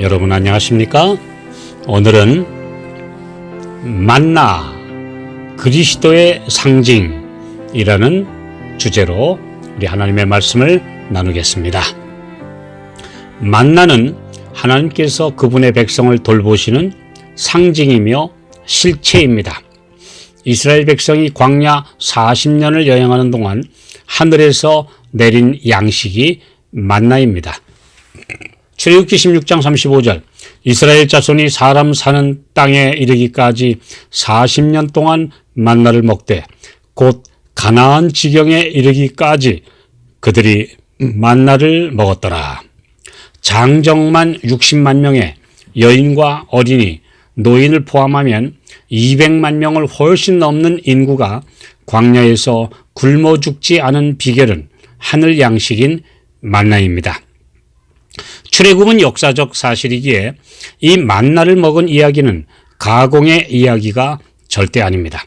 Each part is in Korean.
여러분 안녕하십니까? 오늘은 만나 그리스도의 상징이라는 주제로 우리 하나님의 말씀을 나누겠습니다. 만나는 하나님께서 그분의 백성을 돌보시는 상징이며 실체입니다. 이스라엘 백성이 광야 40년을 여행하는 동안 하늘에서 내린 양식이 만나입니다. 출애굽기 16장 35절 이스라엘 자손이 사람 사는 땅에 이르기까지 40년 동안 만나를 먹되 곧 가나안 지경에 이르기까지 그들이 만나를 먹었더라. 장정만 60만 명의 여인과 어린이, 노인을 포함하면 200만 명을 훨씬 넘는 인구가 광야에서 굶어 죽지 않은 비결은 하늘 양식인 만나입니다. 출애굽은 역사적 사실이기에 이 만나를 먹은 이야기는 가공의 이야기가 절대 아닙니다.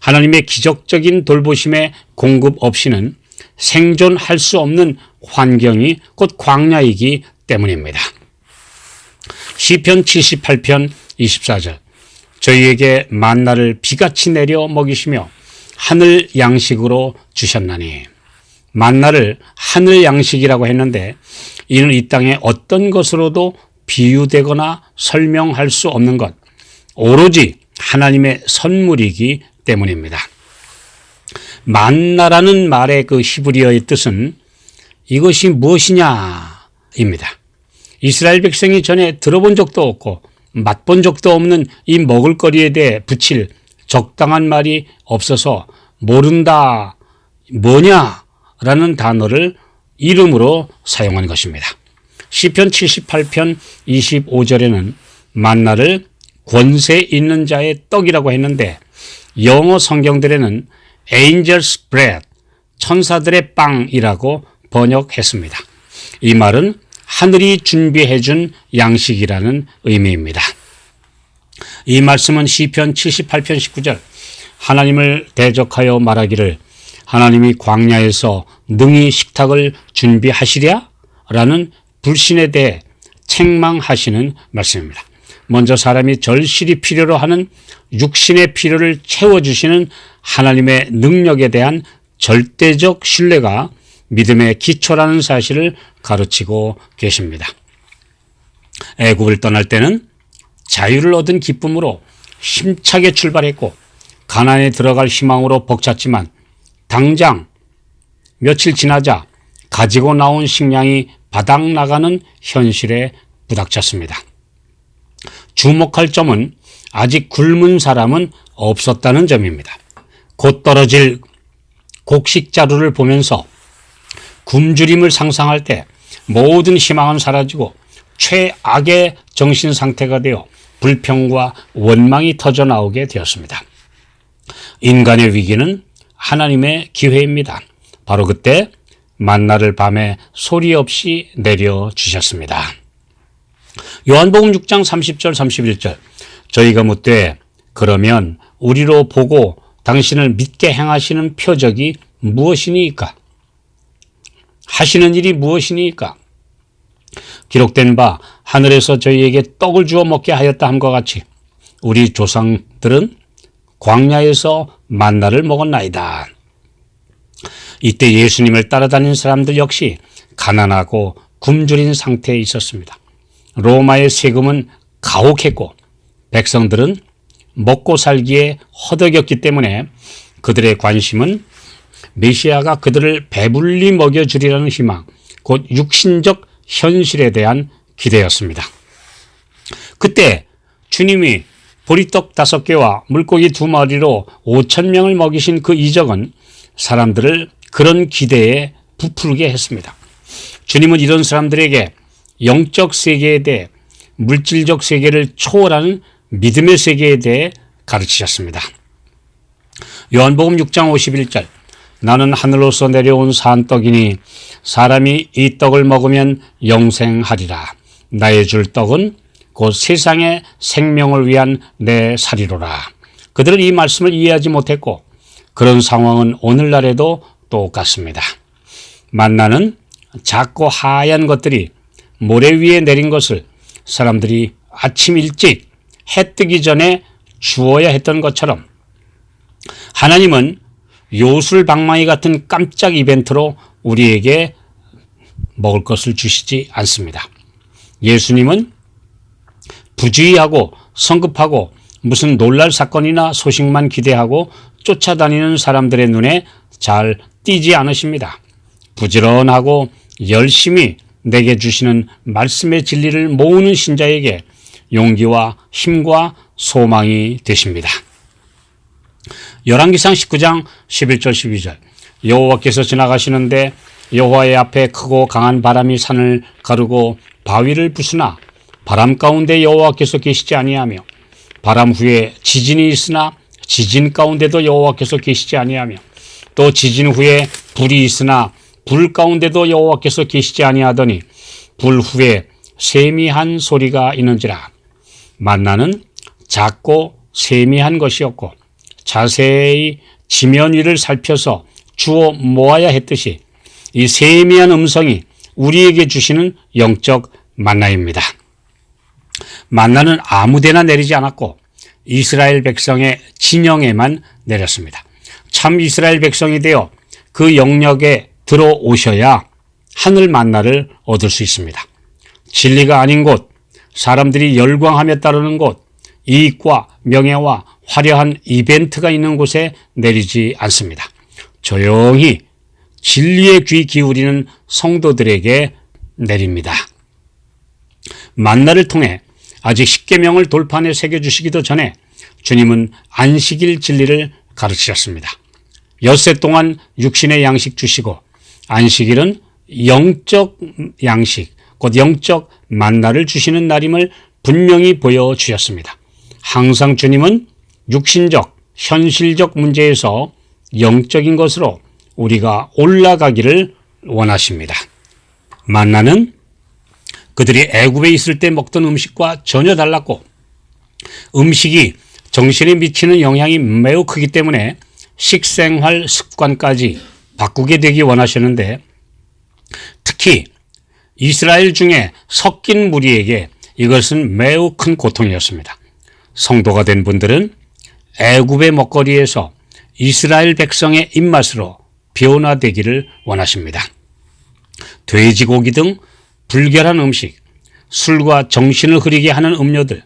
하나님의 기적적인 돌보심의 공급 없이는 생존할 수 없는 환경이 곧 광야이기 때문입니다. 시편 78편 24절 저희에게 만나를 비같이 내려 먹이시며 하늘 양식으로 주셨나니 만나를 하늘 양식이라고 했는데 이는 이 땅의 어떤 것으로도 비유되거나 설명할 수 없는 것, 오로지 하나님의 선물이기 때문입니다. 만나라는 말의 그 히브리어의 뜻은 이것이 무엇이냐입니다. 이스라엘 백성이 전에 들어본 적도 없고 맛본 적도 없는 이 먹을거리에 대해 붙일 적당한 말이 없어서 모른다, 뭐냐라는 단어를 이름으로 사용한 것입니다. 시편 78편 25절에는 만나를 권세 있는 자의 떡이라고 했는데 영어 성경들에는 angels bread, 천사들의 빵이라고 번역했습니다. 이 말은 하늘이 준비해 준 양식이라는 의미입니다. 이 말씀은 시편 78편 19절 하나님을 대적하여 말하기를 하나님이 광야에서 능히 식탁을 준비하시랴? 라는 불신에 대해 책망하시는 말씀입니다. 먼저 사람이 절실히 필요로 하는 육신의 필요를 채워주시는 하나님의 능력에 대한 절대적 신뢰가 믿음의 기초라는 사실을 가르치고 계십니다. 애굽을 떠날 때는 자유를 얻은 기쁨으로 힘차게 출발했고 가난에 들어갈 희망으로 벅찼지만 당장 며칠 지나자 가지고 나온 식량이 바닥 나가는 현실에 부닥쳤습니다. 주목할 점은 아직 굶은 사람은 없었다는 점입니다. 곧 떨어질 곡식 자루를 보면서 굶주림을 상상할 때 모든 희망은 사라지고 최악의 정신 상태가 되어 불평과 원망이 터져 나오게 되었습니다. 인간의 위기는 하나님의 기회입니다. 바로 그때 만나를 밤에 소리 없이 내려 주셨습니다. 요한복음 6장 30절 31절 저희가 묻되 그러면 우리로 보고 당신을 믿게 행하시는 표적이 무엇이니까? 하시는 일이 무엇이니까? 기록된 바 하늘에서 저희에게 떡을 주어 먹게 하였다 함과 같이 우리 조상들은 광야에서 만나를 먹었나이다. 이때 예수님을 따라다닌 사람들 역시 가난하고 굶주린 상태에 있었습니다. 로마의 세금은 가혹했고 백성들은 먹고 살기에 허덕였기 때문에 그들의 관심은 메시아가 그들을 배불리 먹여주리라는 희망, 곧 육신적 현실에 대한 기대였습니다. 그때 주님이 보리떡 다섯 개와 물고기 두 마리로 오천 명을 먹이신 그 이적은 사람들을 그런 기대에 부풀게 했습니다. 주님은 이런 사람들에게 영적 세계에 대해 물질적 세계를 초월하는 믿음의 세계에 대해 가르치셨습니다. 요한복음 6장 51절 나는 하늘로서 내려온 산떡이니 사람이 이 떡을 먹으면 영생하리라. 나의 줄 떡은 곧 세상의 생명을 위한 내 살이로라. 그들은 이 말씀을 이해하지 못했고 그런 상황은 오늘날에도 똑같습니다. 만나는 작고 하얀 것들이 모래 위에 내린 것을 사람들이 아침 일찍 해 뜨기 전에 주어야 했던 것처럼 하나님은 요술방망이 같은 깜짝 이벤트로 우리에게 먹을 것을 주시지 않습니다. 예수님은 부주의하고 성급하고 무슨 놀랄 사건이나 소식만 기대하고 쫓아다니는 사람들의 눈에 잘 띄지 않으십니다. 부지런하고 열심히 내게 주시는 말씀의 진리를 모으는 신자에게 용기와 힘과 소망이 되십니다. 열왕기상 19장 11절 12절. 여호와께서 지나가시는데 여호와의 앞에 크고 강한 바람이 산을 가르고 바위를 부수나 바람 가운데 여호와께서 계시지 아니하며 바람 후에 지진이 있으나 지진 가운데도 여호와께서 계시지 아니하며 또 지진 후에 불이 있으나 불 가운데도 여호와께서 계시지 아니하더니 불 후에 세미한 소리가 있는지라. 만나는 작고 세미한 것이었고 자세히 지면 위를 살펴서 주어 모아야 했듯이 이 세미한 음성이 우리에게 주시는 영적 만나입니다. 만나는 아무데나 내리지 않았고 이스라엘 백성의 진영에만 내렸습니다. 참 이스라엘 백성이 되어 그 영역에 들어오셔야 하늘 만나를 얻을 수 있습니다. 진리가 아닌 곳, 사람들이 열광하며 따르는 곳, 이익과 명예와 화려한 이벤트가 있는 곳에 내리지 않습니다. 조용히 진리의 귀 기울이는 성도들에게 내립니다. 만나를 통해 아직 십계명을 돌판에 새겨 주시기도 전에 주님은 안식일 진리를 가르치셨습니다. 엿새 동안 육신의 양식 주시고 안식일은 영적 양식, 곧 영적 만나를 주시는 날임을 분명히 보여 주셨습니다. 항상 주님은 육신적, 현실적 문제에서 영적인 것으로 우리가 올라가기를 원하십니다. 만나는 그들이 애굽에 있을 때 먹던 음식과 전혀 달랐고 음식이 정신에 미치는 영향이 매우 크기 때문에 식생활 습관까지 바꾸게 되기 원하셨는데 특히 이스라엘 중에 섞인 무리에게 이것은 매우 큰 고통이었습니다. 성도가 된 분들은 애굽의 먹거리에서 이스라엘 백성의 입맛으로 변화되기를 원하십니다. 돼지고기 등 불결한 음식, 술과 정신을 흐리게 하는 음료들,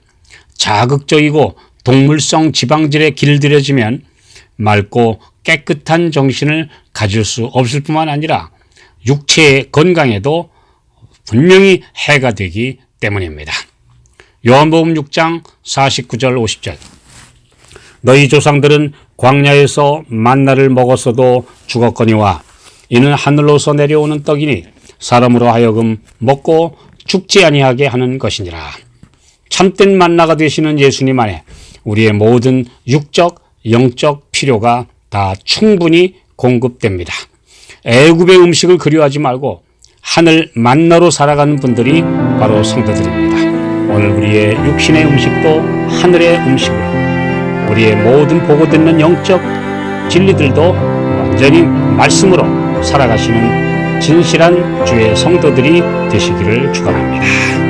자극적이고 동물성 지방질에 길들여지면 맑고 깨끗한 정신을 가질 수 없을 뿐만 아니라 육체의 건강에도 분명히 해가 되기 때문입니다. 요한복음 6장 49절 50절 너희 조상들은 광야에서 만나를 먹었어도 죽었거니와 이는 하늘로서 내려오는 떡이니 사람으로 하여금 먹고 죽지 아니하게 하는 것이니라. 참된 만나가 되시는 예수님 안에 우리의 모든 육적, 영적 필요가 다 충분히 공급됩니다. 애굽의 음식을 그리워하지 말고 하늘 만나로 살아가는 분들이 바로 성도들입니다. 오늘 우리의 육신의 음식도 하늘의 음식으로 우리의 모든 보고 듣는 영적 진리들도 완전히 말씀으로 살아가시는 진실한 주의 성도들이 되시기를 축원합니다.